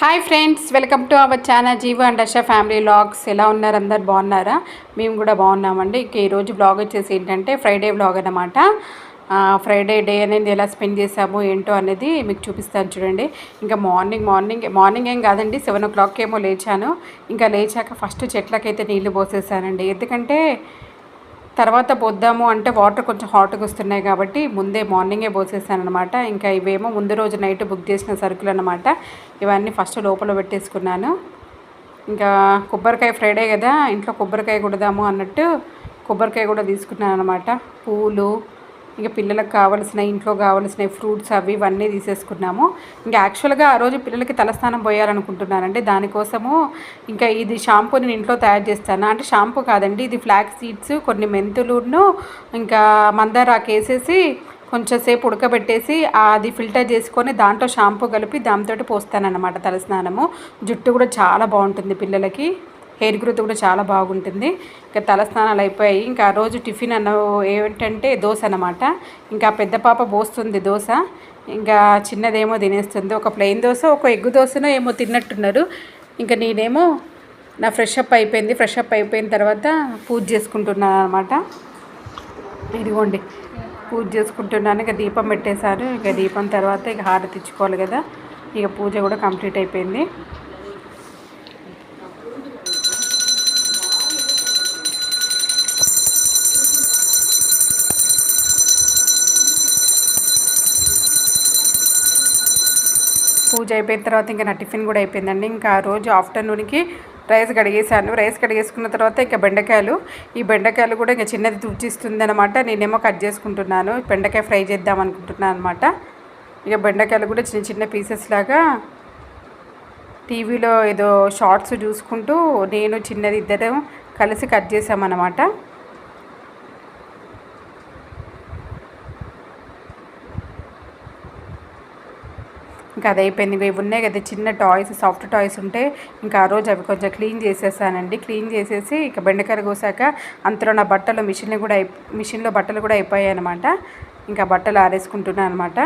Hi friends welcome to our channel Jeeva and Asha family vlogs ఎలా ఉన్నారు అందరు? బాగున్నారా? మేము కూడా బాగున్నామండి. ఇక ఈరోజు బ్లాగ్ వచ్చేసి ఏంటంటే ఫ్రైడే బ్లాగ్ అనమాట ఫ్రైడే డే అనేది ఎలా స్పెండ్ చేసాము ఏంటో అనేది మీకు చూపిస్తాను చూడండి. ఇంకా మార్నింగ్ మార్నింగ్ మార్నింగ్ ఏం కాదండి సెవెన్ ఓ క్లాక్ ఏమో లేచాను. ఇంకా లేచాక ఫస్ట్ చెట్లకైతే నీళ్ళు పోసేసానండి. ఎందుకంటే తర్వాత పోద్దాము అంటే వాటర్ కొంచెం హాట్గా వస్తున్నాయి కాబట్టి ముందే మార్నింగే పోసేసాను అనమాట ఇంకా ఇవేమో ముందు రోజు నైట్ బుక్ చేసిన సరుకులు అనమాట ఇవన్నీ ఫస్ట్ లోపల పెట్టేసుకున్నాను. ఇంకా కొబ్బరికాయ ఫ్రైడే కదా ఇంట్లో కొబ్బరికాయ కొడదాము అన్నట్టు కొబ్బరికాయ కూడా తీసుకున్నాను అనమాట పూలు ఇంకా పిల్లలకు కావాల్సిన ఇంట్లో కావాల్సిన ఫ్రూట్స్ అవి ఇవన్నీ తీసేసుకున్నాము. ఇంకా యాక్చువల్గా ఆ రోజు పిల్లలకి తలస్నానం పోయాలనుకుంటున్నానండి. దానికోసము ఇంకా ఇది షాంపూ నేను ఇంట్లో తయారు చేస్తాను. అంటే షాంపూ కాదండి ఇది ఫ్లాక్ సీడ్స్ కొన్ని మెంతులును ఇంకా మందారాకు వేసేసి కొంచెం సేపు ఉడకబెట్టేసి అది ఫిల్టర్ చేసుకొని దాంట్లో షాంపూ కలిపి దాంతో పోస్తానన్నమాట తలస్నానము. జుట్టు కూడా చాలా బాగుంటుంది పిల్లలకి. హెయిర్ గ్రోత్ కూడా చాలా బాగుంటుంది. ఇంకా తలస్నానాలు అయిపోయాయి. ఇంకా ఆ రోజు టిఫిన్ అన్న ఏమిటంటే దోశ అనమాట ఇంకా పెద్ద పాప పోస్తుంది దోశ. ఇంకా చిన్నదేమో తినేస్తుంది. ఒక ప్లెయిన్ దోశ ఒక ఎగ్గు దోశనో ఏమో తిన్నట్టున్నారు. ఇంకా నేనేమో నా ఫ్రెష్ అప్ అయిపోయింది. ఫ్రెష్ అప్ అయిపోయిన తర్వాత పూజ చేసుకుంటున్నాను అనమాట ఇదిగోండి. పూజ చేసుకుంటున్నాను. ఇక దీపం పెట్టేశారు. ఇక దీపం తర్వాత ఇక హారతి ఇచ్చుకోవాలి కదా. ఇక పూజ కూడా కంప్లీట్ అయిపోయింది. పూజ అయిపోయిన తర్వాత ఇంకా నా టిఫిన్ కూడా అయిపోయిందండి. ఇంకా ఆ రోజు ఆఫ్టర్నూన్కి రైస్ కడిగేసాను రైస్ కడిగేసుకున్న తర్వాత ఇంకా బెండకాయలు. ఈ బెండకాయలు కూడా ఇంకా చిన్నది తుడిచిస్తుంది అనమాట నేనేమో కట్ చేసుకుంటున్నాను. బెండకాయ ఫ్రై చేద్దాం అనుకుంటున్నాను అనమాట ఇక బెండకాయలు కూడా చిన్న చిన్న పీసెస్ లాగా టీవీలో ఏదో షార్ట్స్ చూసుకుంటూ నేను చిన్నది ఇద్దరం కలిసి కట్ చేసామన్నమాట అది అయిపోయింది ఇవి ఉన్నాయి కదా చిన్న టాయ్స్ సాఫ్ట్ టాయ్స్ ఉంటే ఇంకా ఆ రోజు అవి కొంచెం క్లీన్ చేసేసానండి. క్లీన్ చేసేసి ఇక బెండకాయలు కోసాక అంతలో నా బట్టలు మిషన్లు కూడా మిషన్లో బట్టలు కూడా అయిపోయాయి అనమాట ఇంకా బట్టలు ఆరేసుకుంటున్నాను అనమాట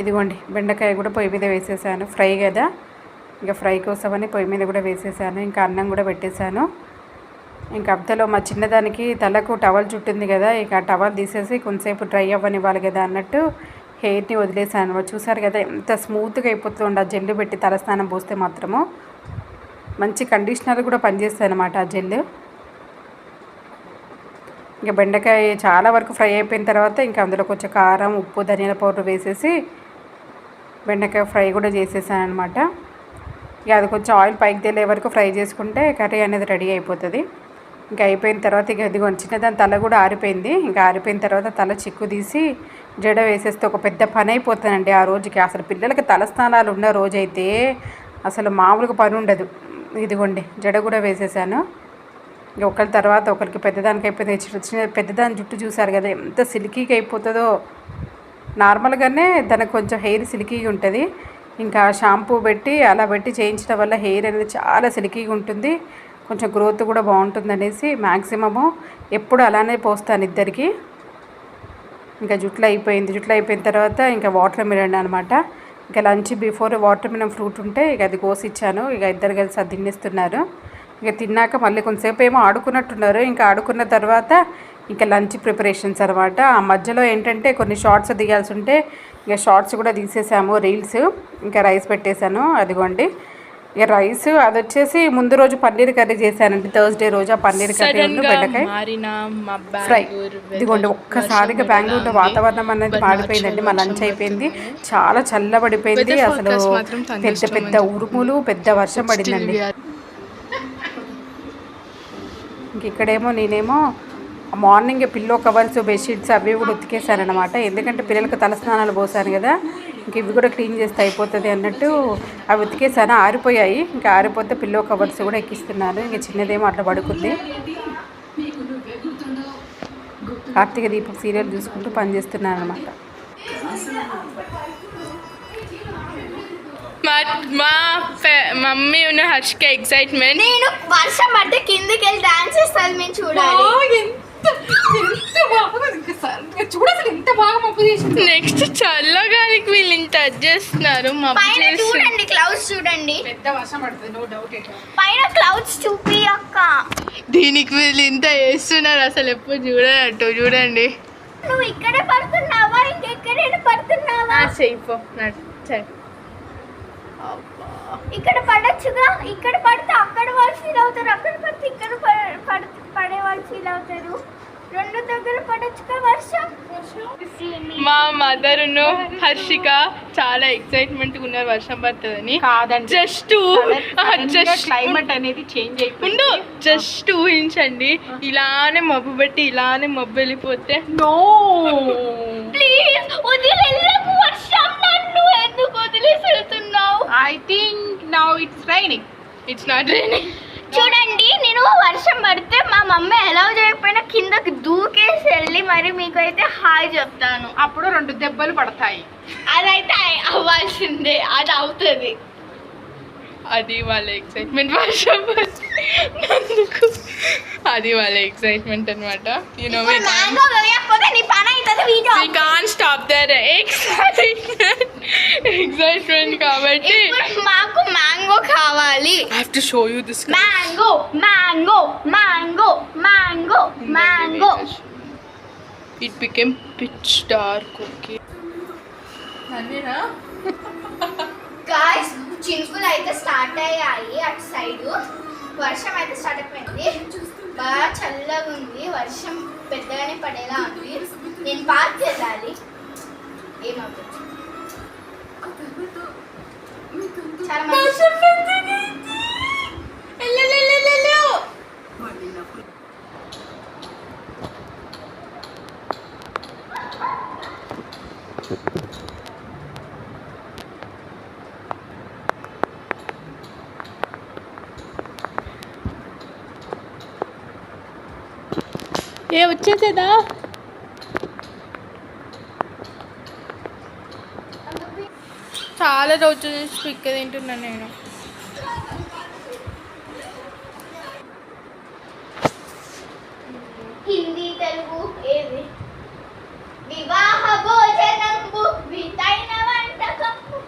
ఇదిగోండి బెండకాయ కూడా పొయ్యి మీద వేసేసాను. ఫ్రై కదా? ఇంకా ఫ్రై కోసమని పొయ్యి మీద కూడా వేసేసాను ఇంకా అన్నం కూడా పెట్టేశాను. ఇంకా అంతలో మా చిన్నదానికి తలకు టవల్ చుట్టింది కదా ఇక ఆ టవల్ తీసేసి కొంతసేపు డ్రై అవ్వనివ్వాలి కదా అన్నట్టు హెయిర్ని వదిలేసాను చూసారు కదా ఎంత స్మూత్గా అయిపోతుంది ఆ జెల్లు పెట్టి తలస్నానం పోస్తే మాత్రము. మంచి కండిషనర్ కూడా పనిచేస్తాయి అనమాట ఆ జెల్లు. ఇంకా బెండకాయ చాలా వరకు ఫ్రై అయిపోయిన తర్వాత ఇంకా అందులో కొంచెం కారం ఉప్పు ధనియాల పౌడర్ వేసేసి బెండకాయ ఫ్రై కూడా చేసేసాను అనమాట ఇక అది కొంచెం ఆయిల్ పైకి తేలే వరకు ఫ్రై చేసుకుంటే కర్రీ అనేది రెడీ అయిపోతుంది. ఇంకా అయిపోయిన తర్వాత ఇక ఇది చిన్నదాని తల కూడా ఆరిపోయింది. ఇంకా ఆరిపోయిన తర్వాత తల చిక్కు తీసి జడ వేసేస్తే ఒక పెద్ద పని అయిపోతుందండి ఆ రోజుకి. అసలు పిల్లలకి తలస్నానాలు ఉన్న రోజైతే అసలు మామూలుగా పని ఉండదు. ఇదిగోండి జడ కూడా వేసేసాను. ఇక ఒకరి తర్వాత ఒకరికి పెద్దదానికి అయిపోయింది చిన్న చిన్న పెద్దదాని జుట్టు చూసారు కదా ఎంత సిల్కీగా అయిపోతుందో. నార్మల్గానే దానికి కొంచెం హెయిర్ సిల్కీగా ఉంటుంది. ఇంకా షాంపూ పెట్టి అలా పెట్టి చేయించడం వల్ల హెయిర్ అనేది చాలా సిలికీగా ఉంటుంది. కొంచెం గ్రోత్ కూడా బాగుంటుంది అనేసి మ్యాక్సిమము ఎప్పుడు అలానే పోస్తాను ఇద్దరికి. ఇంకా జుట్లు అయిపోయింది. జుట్లు అయిపోయిన తర్వాత ఇంకా వాటర్ మిలన్ అనమాట ఇంకా lunch before watermelon fruit ఉంటే ఇక అది కోసి ఇచ్చాను ఇక ఇద్దరు కలిసి అది తినేస్తున్నారు. ఇక తిన్నాక మళ్ళీ కొంతసేపు ఏమో ఆడుకున్నట్టున్నారు. ఇంకా ఆడుకున్న తర్వాత ఇంకా లంచ్ ప్రిపరేషన్స్ అనమాట ఆ మధ్యలో ఏంటంటే కొన్ని షార్ట్స్ దిగాల్సి ఉంటే ఇక షార్ట్స్ కూడా తీసేసాము రీల్స్ ఇంకా రైస్ పెట్టేశాను అదిగోండి. ఇక రైస్ అది వచ్చేసి ముందు రోజు పన్నీర్ కర్రీ చేశానండి థర్స్డే రోజు ఆ పన్నీర్ కర్రీ బెండకాయ ఫ్రై. ఇదిగోండి ఒక్కసారిగా బెంగళూరులో వాతావరణం అనేది మాడిపోయిందండి మా లంచ్ అయిపోయింది. చాలా చల్లబడిపోయింది అసలు పెద్ద పెద్ద ఉరుములు పెద్ద వర్షం పడిందండి. ఇంక ఇక్కడేమో నేనేమో మార్నింగ్ పిల్లో కవర్స్ బెడ్షీట్స్ అవి కూడా ఉతికేసానమాట ఎందుకంటే పిల్లలకు తలస్నానాలు పోసాను కదా ఇంక ఇవి కూడా క్లీన్ చేస్తే అయిపోతుంది అన్నట్టు అవి ఉతికేసాను ఆరిపోయాయి. ఇంకా ఆరిపోతే పిల్లో కవర్స్ కూడా ఎక్కిస్తున్నాను ఇంకా చిన్నదేమో అట్లా పడుకుంది. కార్తీక దీపం సీరియల్ చూసుకుంటూ పనిచేస్తున్నాను అనమాట మా ఫె- మమ్మీ ఉన్న హర్షిక ఎక్సైట్మెంట్ నేను వర్షం పడితే కిందికి వెళ్ళి డాన్స్ చేస్తాను మేము చూడాలి. ఎంత ఎంత బాగా మబ్బు చేసింది నెక్స్ట్ చల్లగానికి వీళ్ళు ఇంత చేస్తున్నారు మబ్బు పైన చేసి. చూడండి క్లౌడ్స్ చూడండి. పెద్ద వర్షం పడుతుంది నో డౌట్ ఎట్లా పైన క్లౌడ్స్ చూపి అక్క దీనికి వీళ్ళు ఇంత చేస్తున్నారు అసలు ఎప్పుడు చూడనట్టు చూడండి. నువ్వు ఇక్కడే పడుతున్నావా? ఇంకెక్కడైనా పడుతున్నావా? చెయ్యిపో ఇక్కడ పడొచ్చుగా ఇక్కడ పడితే అక్కడ వాళ్ళు ఫీల్ అవుతారు అక్కడ పడితే ఇక్కడ పడ- పడ- పడే వాళ్ళు ఫీల్ అవుతారు రెండు దగ్గర పడొచ్చుగా వర్షం మా మదర్ హర్షిక చాలా ఎక్సైట్మెంట్ ఉన్నారు వర్షం పడుతుందని. కాదండి. జస్ట్ జస్ట్ క్లైమేట్ అనేది చేంజ్ అయిపోయింది. జస్ట్ ఊహించండి. ఇలానే మబ్బు పెట్టి ఇలానే మబ్బు వెళ్ళిపోతే. నో ప్లీజ్ వదిలేకు వర్షం నన్ను ఎందుకు వదిలేసి వెళ్తున్నావు? I think now it's raining it's not raining చూడండి నేను వర్షం పడితే మా మమ్మీ ఎలా చేయకపోయినా కిందకి దూకేసి వెళ్ళి మరి మీకు అయితే హాయ్ చెప్తాను. అప్పుడు రెండు దెబ్బలు పడతాయి. అదైతే అవ్వాల్సిందే అది అవుతుంది. అది వాళ్ళ ఎక్సైట్మెంట్ వర్షం పడినందుకు అది వాళ్ళ ఎక్సైట్మెంట్ అనమాట యూనో ఇప్పుడు మ్యాంగో వేయకపోతే నీ పని అవుతుంది video we can't stop their excitement excitement కాబట్టి ఇప్పుడు మాకు మ్యాంగో కావాలి I have to show you this mango mango mango mango mango it became pitch dark okay అదేనా గాయస్ చినుకులు అయితే స్టార్ట్ అయ్యాయి అటు సైడ్ వర్షం అయితే స్టార్ట్ అయిపోయింది. బాగా చల్లగా ఉంది వర్షం పెద్దగానే పడేలా ఉంది. నేను పార్క్ చేయాలి ఏమవుతుంది? చాలా మంది ఏ వచ్చేసేదా? చాలా రోజుల నుంచి పిక్క తింటున్నాను నేను. హిందీ తెలుగు ఏది? వివాహ భోజనంబు వితైన వంటకంబు.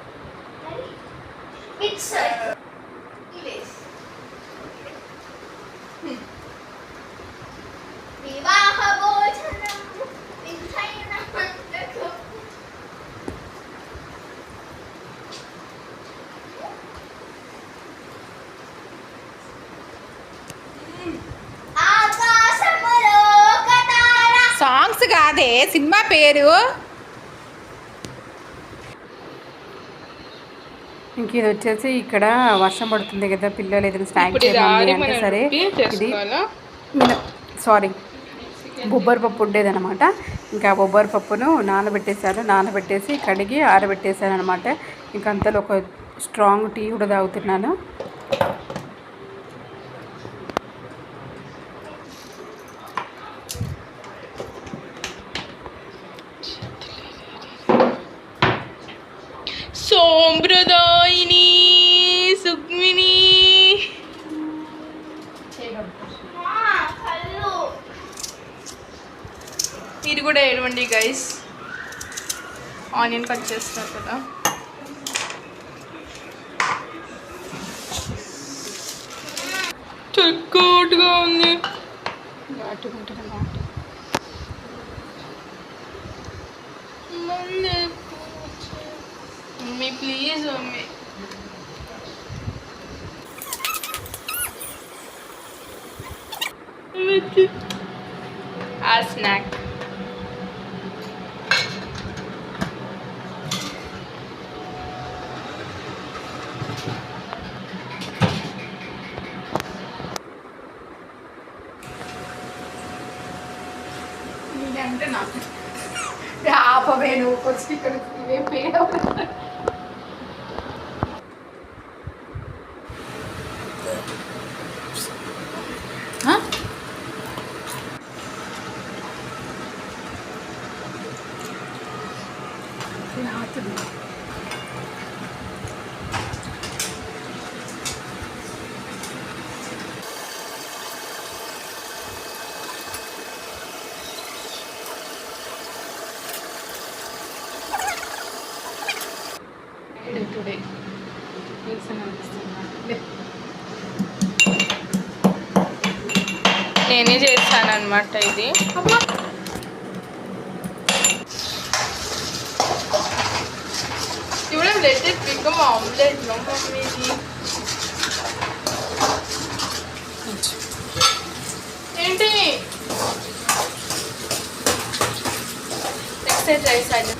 ఇంగ్లీష్ వివాహ భోజనంబు వితైన వంటకంబు ఆకాశములో ఒక తార సాంగ్స్ కాదే సినిమా పేరు? ఇంక ఇది వచ్చేసి ఇక్కడ వర్షం పడుతుంది కదా పిల్లలు ఏదైనా స్నాక్ ఇప్పుడు ఇది చేయండి ఆరి అంటే సరే ఇది సారీ బొబ్బరి పప్పు ఉండేదన్నమాట. ఇంకా బొబ్బరి పప్పును నానబెట్టేశాను నానబెట్టేసి కడిగి ఆరబెట్టేశాను అనమాట ఇంకా అంతలో ఒక స్ట్రాంగ్ టీ కూడా తాగుతున్నాను. సోంప్రదాయిని సుక్మిని కళ్ళు మీరు కూడా ఏడవండి గైస్ ఆనియన్ కట్ చేస్తారు కదా చెక్కోటుగా ఉంది మమ్మీ ప్లీజ్ మమ్మీ ఆ స్నాక్ అంటే నాకు ఆపవే నువ్వు వచ్చి ఇక్కడ ఇవేం పేడవు టుడే. నేనే చేస్తాను అనమాట ఇది ఏంటి? ఎక్సర్సైజ్ అయితే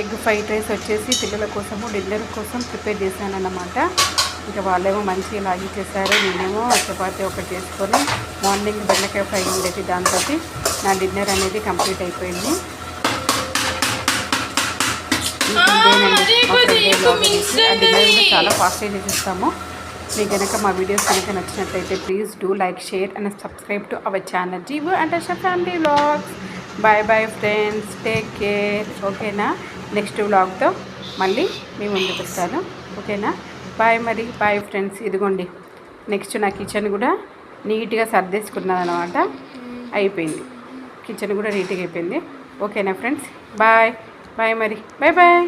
ఎగ్ ఫ్రైడ్ రైస్ వచ్చేసి పిల్లల కోసము డిన్నర్ కోసం ప్రిపేర్ చేశాను అన్నమాట ఇంకా వాళ్ళేమో మంచిగా లాగి చేశారు నేనేమో చపాతీ ఒకటి చేసుకొని మార్నింగ్ బెండకాయ ఫ్రై ఉండేది దాంతో నా డిన్నర్ అనేది కంప్లీట్ అయిపోయింది. డిన్నర్ చాలా ఫాస్ట్గా చేసేస్తాము. మీకు కనుక మా వీడియోస్ కనుక నచ్చినట్లయితే please do like share and subscribe to our channel. Jeeva and family vlogs. Bye bye friends take care ఓకేనా నెక్స్ట్ వ్లాగ్తో మళ్ళీ మీ ముందుకు వస్తాను. ఓకేనా బాయ్ మరి. బాయ్ ఫ్రెండ్స్ ఇదిగోండి. నెక్స్ట్ నా కిచెన్ కూడా నీట్గా సర్దేసుకున్నాను అనమాట అయిపోయింది. కిచెన్ కూడా నీట్గా అయిపోయింది. ఓకేనా ఫ్రెండ్స్ బాయ్ బాయ్ మరి. Bye bye